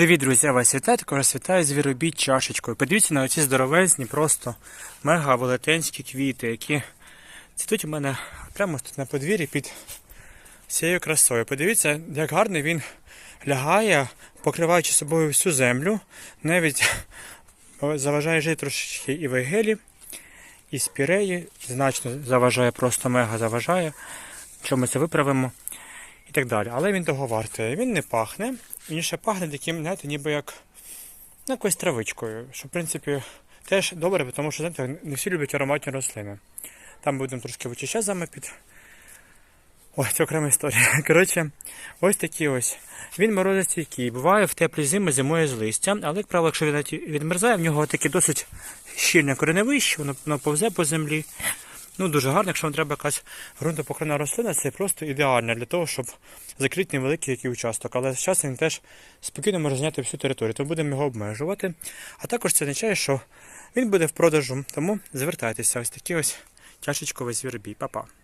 Привіт, друзі! Я вас вітаю, також вітаю звіробій чашечкою. Подивіться на оці здоровезні, просто мега велетенські квіти, які цвітуть у мене прямо тут на подвір'ї під цією красою. Подивіться, як гарно він лягає, покриваючи собою всю землю. Навіть заважає жити трошечки і вегелі, і спіреї. Значно заважає, просто мега заважає. Що ми це виправимо і так далі. Але він того вартий. Він не пахне. Він ще пахне таким, знаєте, ніби як ну, якоюсь травичкою. Що, в принципі, теж добре, тому що знаєте, не всі люблять ароматні рослини. Там будемо трошки вичищати зами під. Ой, це окрема історія. Коротше, ось такий ось. Він морозостійкий. Буває в теплі зими зимою з листя, але, як правило, якщо він відмерзає, в нього таке досить щільне кореневище, воно повзе по землі. Ну, дуже гарно, якщо вам треба якась ґрунтопокривна рослина, це просто ідеально для того, щоб закрити невеликий який участок. Але з часом він теж спокійно може зняти всю територію, тому будемо його обмежувати. А також це означає, що він буде в продажу, тому звертайтеся. Ось такий ось чашечковий звірбій. Па-па.